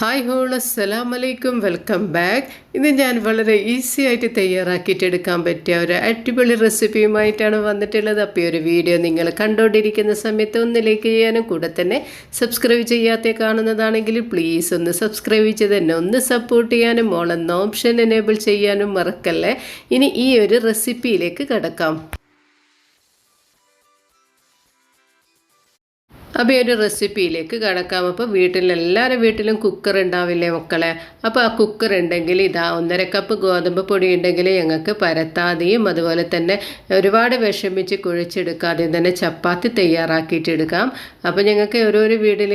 Hi whole അസ്സലാം വലൈക്കും welcome back. ഇന്ന് ഞാൻ വളരെ ഈസി ആയിട്ട് തയ്യാറാക്കിയിട്ട് എടുക്കാൻ പറ്റിയ ഒരു അടിപൊളി റെസിപ്പിയുമായിട്ടാണ് വന്നിട്ടുള്ളത്. അപ്പോൾ ഈ ഒരു വീഡിയോ നിങ്ങൾ കണ്ടുകൊണ്ടിരിക്കുന്ന സമയത്ത് ഒന്ന് ലൈക്ക് ചെയ്യാനും കൂടെ തന്നെ സബ്സ്ക്രൈബ് ചെയ്യാത്ത കാണുന്നതാണെങ്കിൽ പ്ലീസ് ഒന്ന് സബ്സ്ക്രൈബ് ചെയ്ത് തന്നെ ഒന്ന് സപ്പോർട്ട് ചെയ്യാനും മോളെന്ന ഓപ്ഷൻ എനേബിൾ ചെയ്യാനും മറക്കല്ലേ? ഇനി ഈ ഒരു റെസിപ്പിയിലേക്ക് കിടക്കാം. അപ്പോൾ ഈ ഒരു റെസിപ്പിയിലേക്ക് കടക്കാം. അപ്പോൾ വീട്ടിലെല്ലാവരും വീട്ടിലും കുക്കർ ഉണ്ടാവില്ലേ മക്കളെ? അപ്പോൾ ആ കുക്കർ ഉണ്ടെങ്കിൽ ഇതാ ഒന്നര കപ്പ് ഗോതമ്പ് പൊടി ഉണ്ടെങ്കിൽ ഞങ്ങൾക്ക് പരത്താതെയും അതുപോലെ തന്നെ ഒരുപാട് വിഷമിച്ച് കുഴിച്ചെടുക്കാതെയും തന്നെ ചപ്പാത്തി തയ്യാറാക്കിയിട്ട് എടുക്കാം. അപ്പോൾ ഞങ്ങൾക്ക് ഓരോരോ വീട്ടിൽ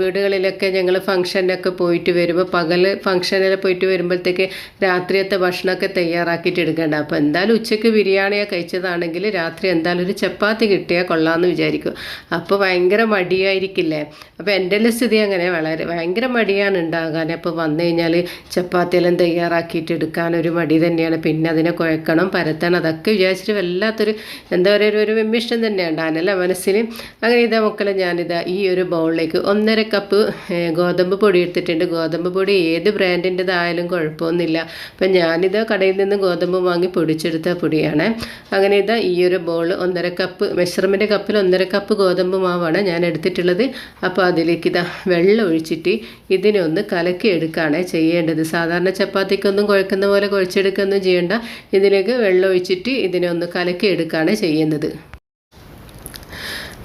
വീടുകളിലൊക്കെ ഞങ്ങൾ ഫംഗ്ഷനൊക്കെ പോയിട്ട് വരുമ്പോൾ പകൽ ഫംഗ്ഷനിൽ പോയിട്ട് വരുമ്പോഴത്തേക്ക് രാത്രിയത്തെ ഭക്ഷണമൊക്കെ തയ്യാറാക്കിയിട്ട് എടുക്കേണ്ട. അപ്പോൾ എന്തായാലും ഉച്ചയ്ക്ക് ബിരിയാണിയാണ് കഴിച്ചതാണെങ്കിൽ രാത്രി എന്തായാലും ഒരു ചപ്പാത്തി കിട്ടിയാൽ കൊള്ളാമെന്ന് വിചാരിക്കും. അപ്പോൾ ഭയങ്കര മടിയായിരിക്കില്ലേ? അപ്പോൾ എന്റെ സ്ഥിതി അങ്ങനെ. വളരെ ഭയങ്കര മടിയാണ് ഉണ്ടാകാൻ. അപ്പോൾ വന്നു കഴിഞ്ഞാൽ ചപ്പാത്തിയെല്ലാം തയ്യാറാക്കിയിട്ട് എടുക്കാൻ ഒരു മടി തന്നെയാണ്. പിന്നെ അതിനെ കുഴക്കണം പരത്തണം അതൊക്കെ വിചാരിച്ചിട്ട് വല്ലാത്തൊരു എന്താ പറയുക ഒരു വിമ്മിഷ്ടം തന്നെയാണ്. അല്ല മനസ്സിൽ അങ്ങനെ ഇതാ മക്കളെ ഞാനിതാ ഈ ഒരു ബൗളിലേക്ക് ഒന്നര കപ്പ് ഗോതമ്പ് പൊടി എടുത്തിട്ടുണ്ട്. ഗോതമ്പ് പൊടി ഏത് ബ്രാൻഡിന്റെതായാലും കുഴപ്പമൊന്നുമില്ല. അപ്പം ഞാനിത് കടയിൽ നിന്ന് ഗോതമ്പ് വാങ്ങി പൊടിച്ചെടുത്ത പൊടിയാണ്. അങ്ങനെ ഇതാ ഈ ഒരു ബൗൾ ഒന്നര കപ്പ് മെഷർമെന്റ് കപ്പിൽ ഒന്നര കപ്പ് ഗോതമ്പ് മാവാണ് ഞാൻ എടുത്തിട്ടുള്ളത്. അപ്പോൾ അതിലേക്ക് ഇതാ വെള്ളം ഒഴിച്ചിട്ട് ഇതിനെ ഒന്ന് കലക്കി എടുക്കുകയാണ് ചെയ്യേണ്ടത്. സാധാരണ ചപ്പാത്തിക്കൊന്നും കുഴക്കുന്ന പോലെ കുഴച്ചെടുക്കുകയൊന്നും ചെയ്യേണ്ട. ഇതിലേക്ക് വെള്ളം ഒഴിച്ചിട്ട് ഇതിനെ ഒന്ന് കലക്കി എടുക്കുകയാണ്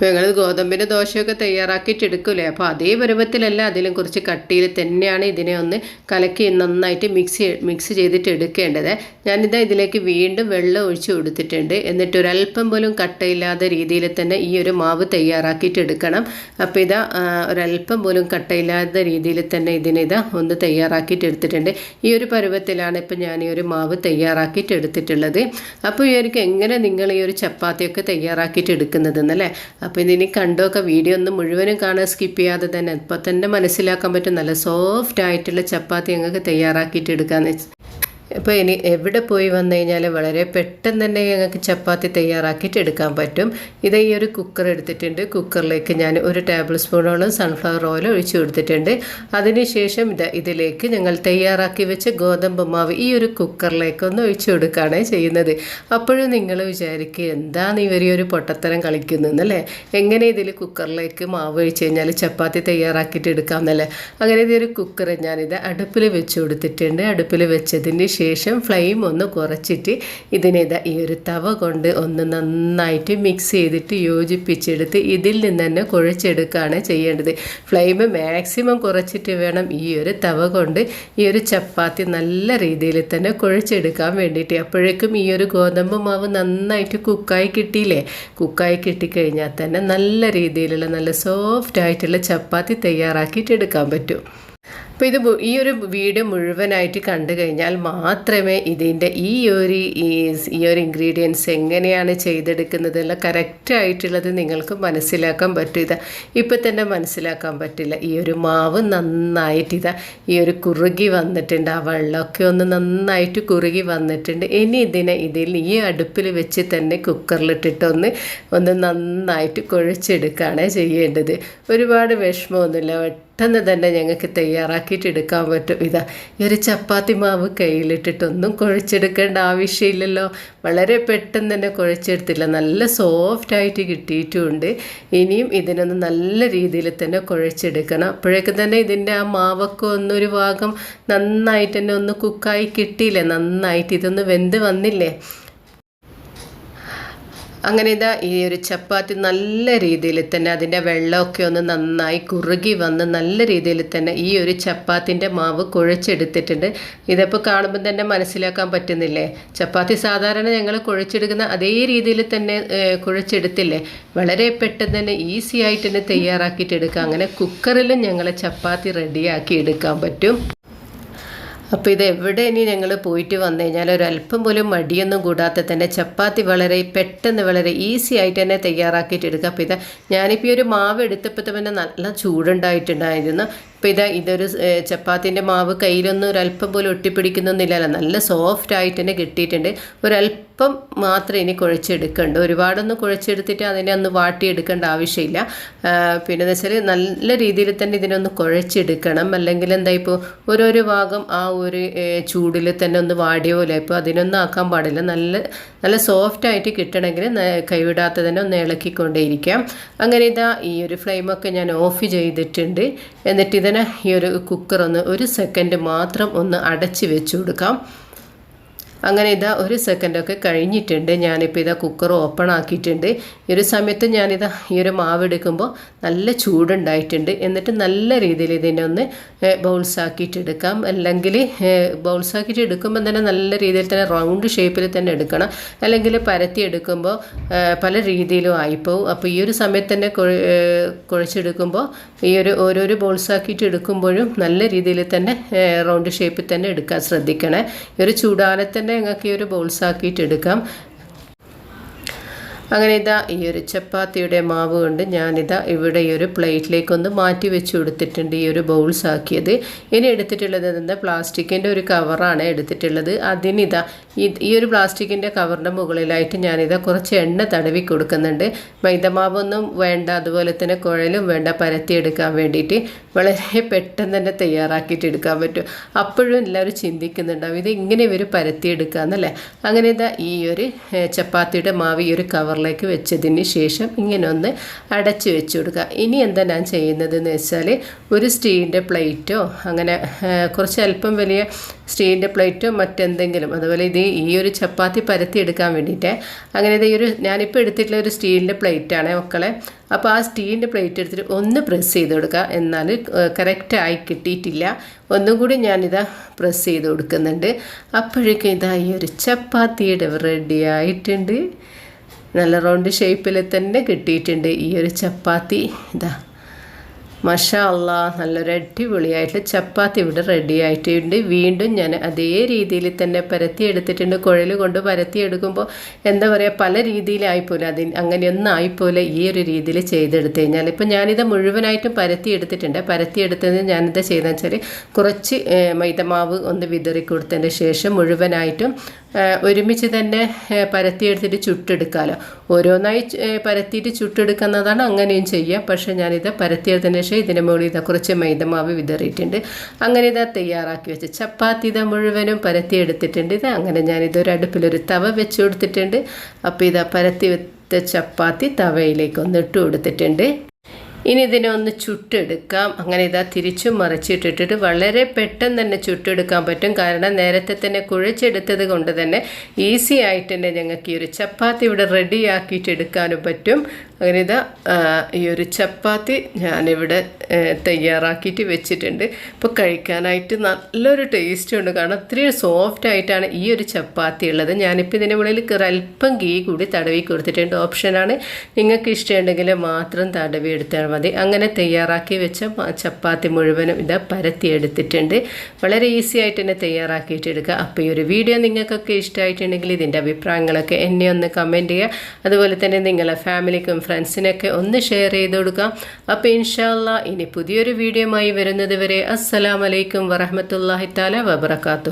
ഞങ്ങൾ ഗോതമ്പിന്റെ ദോശയൊക്കെ തയ്യാറാക്കിയിട്ട് എടുക്കൂലേ അപ്പോൾ അതേ പരുവത്തിലല്ല അതിലും കുറച്ച് കട്ടിയിൽ തന്നെയാണ് ഇതിനെ ഒന്ന് കലക്കി നന്നായിട്ട് മിക്സ് മിക്സ് ചെയ്തിട്ട് എടുക്കേണ്ടത്. ഞാനിതാ ഇതിലേക്ക് വീണ്ടും വെള്ളം ഒഴിച്ച് കൊടുത്തിട്ടുണ്ട്. എന്നിട്ട് ഒരല്പം പോലും കട്ടയില്ലാത്ത രീതിയിൽ തന്നെ ഈ ഒരു മാവ് തയ്യാറാക്കിയിട്ട് എടുക്കണം. അപ്പോൾ ഇതാ ഒരല്പം പോലും കട്ടയില്ലാത്ത രീതിയിൽ തന്നെ ഇതിനിതാ ഒന്ന് തയ്യാറാക്കിയിട്ട് എടുത്തിട്ടുണ്ട്. ഈ ഒരു പരുവത്തിലാണ് ഇപ്പോൾ ഞാൻ ഈ ഒരു മാവ് തയ്യാറാക്കിയിട്ട് എടുത്തിട്ടുള്ളത്. അപ്പോൾ ഇവർക്ക് എങ്ങനെ നിങ്ങൾ ഈ ഒരു ചപ്പാത്തിയൊക്കെ തയ്യാറാക്കിയിട്ട് എടുക്കുന്നതെന്നല്ലേ? അപ്പോൾ ഇതിനി കണ്ടൊക്കെ വീഡിയോ ഒന്ന് മുഴുവനും കാണാൻ സ്കിപ്പ് ചെയ്യാതെ തന്നെ ഇപ്പോൾ തന്നെ മനസ്സിലാക്കാൻ പറ്റും നല്ല സോഫ്റ്റ് ആയിട്ടുള്ള ചപ്പാത്തി ഞങ്ങൾക്ക് തയ്യാറാക്കിയിട്ട് എടുക്കാമെന്ന് ഇപ്പോൾ ഇനി എവിടെ പോയി വന്നു കഴിഞ്ഞാൽ വളരെ പെട്ടെന്ന് തന്നെ ഞങ്ങൾക്ക് ചപ്പാത്തി തയ്യാറാക്കിയിട്ട് എടുക്കാൻ പറ്റും. ഇത് ഈ ഒരു കുക്കർ എടുത്തിട്ടുണ്ട്. കുക്കറിലേക്ക് ഞാൻ ഒരു ടേബിൾ സ്പൂണോളം സൺഫ്ലവർ ഓയിൽ ഒഴിച്ചു കൊടുത്തിട്ടുണ്ട്. അതിനുശേഷം ഇത് ഇതിലേക്ക് ഞങ്ങൾ തയ്യാറാക്കി വെച്ച ഗോതമ്പ് മാവ് ഈ ഒരു കുക്കറിലേക്ക് ഒന്ന് ഒഴിച്ചു കൊടുക്കുകയാണ് ചെയ്യുന്നത്. അപ്പോഴും നിങ്ങൾ വിചാരിക്കുക എന്താണ് ഇവർ ഈ ഒരു പൊട്ടത്തരം കളിക്കുന്നതെന്നല്ലേ എങ്ങനെ ഇതിൽ കുക്കറിലേക്ക് മാവ് ഒഴിച്ച് കഴിഞ്ഞാൽ ചപ്പാത്തി തയ്യാറാക്കിയിട്ട് എടുക്കാമെന്നല്ലേ അങ്ങനെ ഇതൊരു കുക്കർ ഞാനിത് അടുപ്പിൽ വെച്ച് കൊടുത്തിട്ടുണ്ട്. അടുപ്പിൽ വെച്ചതിന് ഫ്ലെയിം ഒന്ന് കുറച്ചിട്ട് ഇതിനിതാ ഈ ഒരു തവ കൊണ്ട് ഒന്ന് നന്നായിട്ട് മിക്സ് ചെയ്തിട്ട് യോജിപ്പിച്ചെടുത്ത് ഇതിൽ നിന്ന് തന്നെ കുഴച്ചെടുക്കുകയാണ് ചെയ്യേണ്ടത്. ഫ്ലെയിം മാക്സിമം കുറച്ചിട്ട് വേണം ഈ ഒരു തവ കൊണ്ട് ഈ ഒരു ചപ്പാത്തി നല്ല രീതിയിൽ തന്നെ കുഴച്ചെടുക്കാൻ വേണ്ടിയിട്ട്. അപ്പോഴേക്കും ഈ ഒരു ഗോതമ്പ് മാവ് നന്നായിട്ട് കുക്കായി കിട്ടിയില്ലേ? കുക്കായി കിട്ടിക്കഴിഞ്ഞാൽ തന്നെ നല്ല രീതിയിലുള്ള നല്ല സോഫ്റ്റ് ആയിട്ടുള്ള ചപ്പാത്തി തയ്യാറാക്കിയിട്ട് എടുക്കാൻ പറ്റും. അപ്പോൾ ഇത് ഈ ഒരു വീഡിയോ മുഴുവനായിട്ട് കണ്ടു കഴിഞ്ഞാൽ മാത്രമേ ഇതിന്റെ ഈ ഒരു ഈ ഒരു ഇൻഗ്രീഡിയൻസ് എങ്ങനെയാണ് ചെയ്തെടുക്കുന്നത് എല്ലാം കറക്റ്റായിട്ടുള്ളത് നിങ്ങൾക്ക് മനസ്സിലാക്കാൻ പറ്റും. ഇതാ ഇപ്പം തന്നെ മനസ്സിലാക്കാൻ പറ്റില്ല. ഈ ഒരു മാവ് നന്നായിട്ട് ഇതാ ഈ ഒരു കുറുകി വന്നിട്ടുണ്ട്. ആ വെള്ളമൊക്കെ ഒന്ന് നന്നായിട്ട് കുറുകി വന്നിട്ടുണ്ട്. ഇനി ഇതിനെ ഇതിൽ ഈ അടുപ്പിൽ വെച്ച് തന്നെ കുക്കറിലിട്ടിട്ടൊന്ന് ഒന്ന് നന്നായിട്ട് കുഴച്ചെടുക്കുകയാണ് ചെയ്യേണ്ടത്. ഒരുപാട് വിഷമമൊന്നുമില്ല. പെട്ടെന്ന് തന്നെ ഞങ്ങൾക്ക് തയ്യാറാക്കിയിട്ട് എടുക്കാൻ പറ്റും. ഇതാ ഈ ഒരു ചപ്പാത്തി മാവ് കയ്യിലിട്ടിട്ടൊന്നും കുഴച്ചെടുക്കേണ്ട ആവശ്യമില്ലല്ലോ. വളരെ പെട്ടെന്ന് തന്നെ കുഴച്ചെടുത്തില്ല. നല്ല സോഫ്റ്റ് ആയിട്ട് കിട്ടിയിട്ടുമുണ്ട് ഇനിയും ഇതിനൊന്ന് നല്ല രീതിയിൽ തന്നെ കുഴച്ചെടുക്കണം. അപ്പോഴേക്കും തന്നെ ഇതിന്റെ ആ മാവൊക്കെ ഒന്നൊരു ഭാഗം നന്നായിട്ട് തന്നെ ഒന്ന് കുക്കായി കിട്ടിയില്ലേ? നന്നായിട്ട് ഇതൊന്ന് വെന്ത് വന്നില്ലേ? അങ്ങനെ ഇതാ ഈ ഒരു ചപ്പാത്തി നല്ല രീതിയിൽ തന്നെ അതിന്റെ വെള്ളമൊക്കെ ഒന്ന് നന്നായി കുറുകി വന്ന് നല്ല രീതിയിൽ തന്നെ ഈ ഒരു ചപ്പാത്തിന്റെ മാവ് കുഴച്ചെടുത്തിട്ടുണ്ട്. ഇതിപ്പോൾ കാണുമ്പോൾ തന്നെ മനസ്സിലാക്കാൻ പറ്റുന്നില്ലേ? ചപ്പാത്തി സാധാരണ ഞങ്ങൾ കുഴച്ചെടുക്കുന്ന അതേ രീതിയിൽ തന്നെ കുഴച്ചെടുത്തില്ലേ? വളരെ പെട്ടെന്ന് തന്നെ ഈസി ആയിട്ട് തന്നെ തയ്യാറാക്കിയിട്ട് എടുക്കാം. അങ്ങനെ കുക്കറിലും ഞങ്ങൾ ചപ്പാത്തി റെഡിയാക്കി എടുക്കാൻ പറ്റും. അപ്പോൾ ഇത് എവിടെ ഇനി ഞങ്ങൾ പോയിട്ട് വന്നു കഴിഞ്ഞാൽ ഒരല്പം പോലും മടിയൊന്നും കൂടാതെ തന്നെ ചപ്പാത്തി വളരെ പെട്ടെന്ന് വളരെ ഈസി ആയിട്ട് തന്നെ തയ്യാറാക്കിയിട്ട് എടുക്കുക. അപ്പോൾ ഇത് ഞാനിപ്പോൾ ഈ ഒരു മാവ് എടുത്തപ്പോൾ തന്നെ നല്ല ചൂടുണ്ടായിട്ടുണ്ടായിരുന്നു. അപ്പോൾ ഇതാ ഇതൊരു ചപ്പാത്തിന്റെ മാവ് കയ്യിലൊന്നും ഒരല്പം പോലും ഒട്ടിപ്പിടിക്കുന്നൊന്നുമില്ലല്ലോ. നല്ല സോഫ്റ്റ് ആയിട്ട് തന്നെ കിട്ടിയിട്ടുണ്ട്. ഒരല്പം മാത്രം ഇനി കുഴച്ചെടുക്കണ്ട. ഒരുപാടൊന്നും കുഴച്ചെടുത്തിട്ട് അതിനെ ഒന്ന് വാട്ടിയെടുക്കേണ്ട ആവശ്യമില്ല. പിന്നെ എന്ന് വെച്ചാൽ നല്ല രീതിയിൽ തന്നെ ഇതിനൊന്ന് കുഴച്ചെടുക്കണം. അല്ലെങ്കിൽ എന്താ ഇപ്പോൾ ഓരോരോ ഭാഗം ആ ഒരു ചൂടിൽ തന്നെ ഒന്ന് വാടിയ പോലെ. ഇപ്പോൾ അതിനൊന്നും ആക്കാൻ പാടില്ല. നല്ല നല്ല സോഫ്റ്റ് ആയിട്ട് കിട്ടണമെങ്കിൽ കൈവിടാത്ത തന്നെ ഒന്ന് ഇളക്കിക്കൊണ്ടേയിരിക്കാം. അങ്ങനെ ഇതാ ഈ ഒരു ഫ്ലെയിമൊക്കെ ഞാൻ ഓഫ് ചെയ്തിട്ടുണ്ട്. എന്നിട്ട് ഇതിനെ ഈ ഒരു കുക്കർ ഒന്ന് ഒരു സെക്കൻഡ് മാത്രം ഒന്ന് അടച്ച് വെച്ച് കൊടുക്കാം. അങ്ങനെ ഇതാ ഒരു സെക്കൻഡൊക്കെ കഴിഞ്ഞിട്ടുണ്ട്. ഞാനിപ്പോൾ ഇതാ കുക്കർ ഓപ്പൺ ആക്കിയിട്ടുണ്ട്. ഈ ഒരു സമയത്ത് ഞാനിതാ ഈ ഒരു മാവ് എടുക്കുമ്പോൾ നല്ല ചൂടുണ്ടായിട്ടുണ്ട്. എന്നിട്ട് നല്ല രീതിയിൽ ഇതിനെ ഒന്ന് ബൗൾസ് ആക്കിയിട്ട് എടുക്കാം. അല്ലെങ്കിൽ ബൗൾസ് ആക്കിയിട്ട് എടുക്കുമ്പോൾ തന്നെ നല്ല രീതിയിൽ തന്നെ റൗണ്ട് ഷേപ്പിൽ തന്നെ എടുക്കണം. അല്ലെങ്കിൽ പരത്തി എടുക്കുമ്പോൾ പല രീതിയിലും ആയിപ്പോവും. അപ്പോൾ ഈ ഒരു സമയത്ത് തന്നെ കുഴച്ചെടുക്കുമ്പോൾ ഈ ഒരു ഓരോരോ ബോൾസ് ആക്കിയിട്ട് എടുക്കുമ്പോഴും നല്ല രീതിയിൽ തന്നെ റൗണ്ട് ഷേപ്പിൽ തന്നെ എടുക്കാൻ ശ്രദ്ധിക്കണേ. ഈ ഒരു ചൂടാലത്തന്നെ തന്നെ ഞങ്ങൾക്ക് ഈ ഒരു ബോൾസ് ആക്കിയിട്ട് എടുക്കാം. അങ്ങനെ ഇതാ ഈ ഒരു ചപ്പാത്തിയുടെ മാവ് കൊണ്ട് ഞാനിതാ ഇവിടെ ഈ ഒരു പ്ലേറ്റിലേക്കൊന്ന് മാറ്റി വെച്ച് കൊടുത്തിട്ടുണ്ട് ഈ ഒരു ബൗൾസ് ആക്കിയത്. ഇനി എടുത്തിട്ടുള്ളത് എന്താ? പ്ലാസ്റ്റിക്കിന്റെ ഒരു കവറാണ് എടുത്തിട്ടുള്ളത്. അതിനിതാ ഈ ഒരു പ്ലാസ്റ്റിക്കിന്റെ കവറിന്റെ മുകളിലായിട്ട് ഞാനിത് കുറച്ച് എണ്ണ തടവി കൊടുക്കുന്നുണ്ട്. മൈദമാവൊന്നും വേണ്ട അതുപോലെ തന്നെ കുഴലും വേണ്ട പരത്തിയെടുക്കാൻ വേണ്ടിയിട്ട് വളരെ പെട്ടെന്ന് തന്നെ തയ്യാറാക്കിയിട്ട് എടുക്കാൻ പറ്റും. അപ്പോഴും എല്ലാവരും ചിന്തിക്കുന്നുണ്ടാവും ഇത് ഇങ്ങനെ ഇവർ പരത്തിയെടുക്കാമെന്നല്ലേ അങ്ങനെ ഇതാ ഈ ഒരു ചപ്പാത്തിയുടെ മാവ് ഈ ഒരു കവറിലേക്ക് വെച്ചതിന് ശേഷം ഇങ്ങനെ ഒന്ന് അടച്ചു വെച്ച് കൊടുക്കുക. ഇനി എന്താ ഞാൻ ചെയ്യുന്നതെന്ന് വെച്ചാൽ ഒരു സ്റ്റീലിന്റെ പ്ലേറ്റോ അങ്ങനെ കുറച്ച് അല്പം വലിയ സ്റ്റീലിന്റെ പ്ലേറ്റോ മറ്റെന്തെങ്കിലും അതുപോലെ ഇത് ഈ ഒരു ചപ്പാത്തി പരത്തി എടുക്കാൻ വേണ്ടിയിട്ട്. അങ്ങനെ ഇത് ഈ ഒരു ഞാനിപ്പോൾ എടുത്തിട്ടുള്ള ഒരു സ്റ്റീലിന്റെ പ്ലേറ്റാണ് മക്കളെ. അപ്പോൾ ആ സ്റ്റീലിന്റെ പ്ലേറ്റ് എടുത്തിട്ട് ഒന്ന് പ്രസ് ചെയ്ത് കൊടുക്കുക എന്നാൽ കറക്റ്റായി കിട്ടിയിട്ടില്ല. ഒന്നും കൂടി ഞാനിതാ പ്രസ് ചെയ്ത് കൊടുക്കുന്നുണ്ട്. അപ്പോഴേക്കും ഇതാ ഈ ഒരു ചപ്പാത്തിയുടെ റെഡി ആയിട്ടുണ്ട്. നല്ല റൗണ്ട് ഷേപ്പിൽ തന്നെ കിട്ടിയിട്ടുണ്ട് ഈ ഒരു ചപ്പാത്തി. ഇതാ. മഷാ അള്ളാ നല്ലൊരു അടിപൊളിയായിട്ട് ചപ്പാത്തി ഇവിടെ റെഡി ആയിട്ടുണ്ട്. വീണ്ടും ഞാൻ അതേ രീതിയിൽ തന്നെ പരത്തി എടുത്തിട്ടുണ്ട്. കുഴൽ കൊണ്ട് പരത്തി എടുക്കുമ്പോൾ എന്താ പറയുക പല രീതിയിലായിപ്പോലെ അതിന് അങ്ങനെയൊന്നും ആയിപ്പോലെ ഈ ഒരു രീതിയിൽ ചെയ്തെടുത്ത് കഴിഞ്ഞാൽ ഇപ്പം ഞാനിത് മുഴുവനായിട്ടും പരത്തി എടുത്തിട്ടുണ്ട്. പരത്തി എടുത്തത് ഞാനിത് ചെയ്തെന്ന് വെച്ചാൽ കുറച്ച് മൈദമാവ് ഒന്ന് വിതറി കൊടുത്തതിന് ശേഷം മുഴുവനായിട്ടും ഒരുമിച്ച് തന്നെ പരത്തിയെടുത്തിട്ട് ചുട്ടെടുക്കാമല്ലോ ഓരോന്നായി പരത്തിയിട്ട് ചുട്ടെടുക്കുന്നതാണ് അങ്ങനെയും ചെയ്യുക പക്ഷേ ഞാനിത് പരത്തിയെടുത്തതിന് ശേഷം ഇതിന്റെ മുകളിൽ ഇതാ കുറച്ച് മൈദമാവ് വിതറിയിട്ടുണ്ട്. അങ്ങനെ ഇതാ തയ്യാറാക്കി വെച്ച് ചപ്പാത്തി ഇതാ മുഴുവനും പരത്തിയെടുത്തിട്ടുണ്ട്. ഇത് അങ്ങനെ ഞാനിതൊരു അടുപ്പിലൊരു തവ വെച്ച് കൊടുത്തിട്ടുണ്ട്. അപ്പോൾ ഇതാ പരത്തി വെച്ച ചപ്പാത്തി തവയിലേക്ക് ഒന്ന് ഇട്ട് കൊടുത്തിട്ടുണ്ട്. ഇനി ഇതിനെ ഒന്ന് ചുട്ടെടുക്കാം. അങ്ങനെ ഇതാ തിരിച്ചു മറിച്ചിട്ടിട്ടിട്ട് വളരെ പെട്ടെന്ന് തന്നെ ചുട്ടെടുക്കാൻ പറ്റും. കാരണം നേരത്തെ തന്നെ കുഴച്ചെടുത്തത് കൊണ്ട് തന്നെ ഈസി ആയിട്ട് തന്നെ ഞങ്ങൾക്ക് ഈ ഒരു ചപ്പാത്തി ഇവിടെ റെഡിയാക്കിയിട്ട് എടുക്കാനും പറ്റും. അങ്ങനെ ഇതാ ഈ ഒരു ചപ്പാത്തി ഞാനിവിടെ തയ്യാറാക്കിയിട്ട് വെച്ചിട്ടുണ്ട്. ഇപ്പോൾ കഴിക്കാനായിട്ട് നല്ലൊരു ടേസ്റ്റ് ഉണ്ട്. കാരണം ഒത്തിരി സോഫ്റ്റ് ആയിട്ടാണ് ഈ ഒരു ചപ്പാത്തി ഉള്ളത്. ഞാനിപ്പോൾ ഇതിന്റെ മുകളിൽ അല്പം ഗീ കൂടി തടവി കൊടുത്തിട്ടുണ്ട്. ഓപ്ഷനാണ് നിങ്ങൾക്ക് ഇഷ്ടമുണ്ടെങ്കിൽ മാത്രം തടവി എടുത്താൽ മതി. അങ്ങനെ തയ്യാറാക്കി വെച്ച ചപ്പാത്തി മുഴുവനും ഇത് പരത്തി എടുത്തിട്ടുണ്ട്. വളരെ ഈസി ആയിട്ട് തന്നെ തയ്യാറാക്കിയിട്ട് എടുക്കുക. അപ്പോൾ ഈ ഒരു വീഡിയോ നിങ്ങൾക്കൊക്കെ ഇഷ്ടമായിട്ടുണ്ടെങ്കിൽ ഇതിന്റെ അഭിപ്രായങ്ങളൊക്കെ എന്നെ ഒന്ന് കമന്റ് ചെയ്യുക. അതുപോലെ തന്നെ നിങ്ങളെ ഫാമിലിക്കും ഫ്രണ്ട്സിനൊക്കെ ഒന്ന് ഷെയർ ചെയ്ത് കൊടുക്കാം അപ്പോൾ ഇൻഷാല്ല ഇനി പുതിയൊരു വീഡിയോയുമായി വരുന്നത് വരെ അസ്സലാമലൈക്കും വറഹമത്തല്ലാഹി താല വബർക്കാത്തു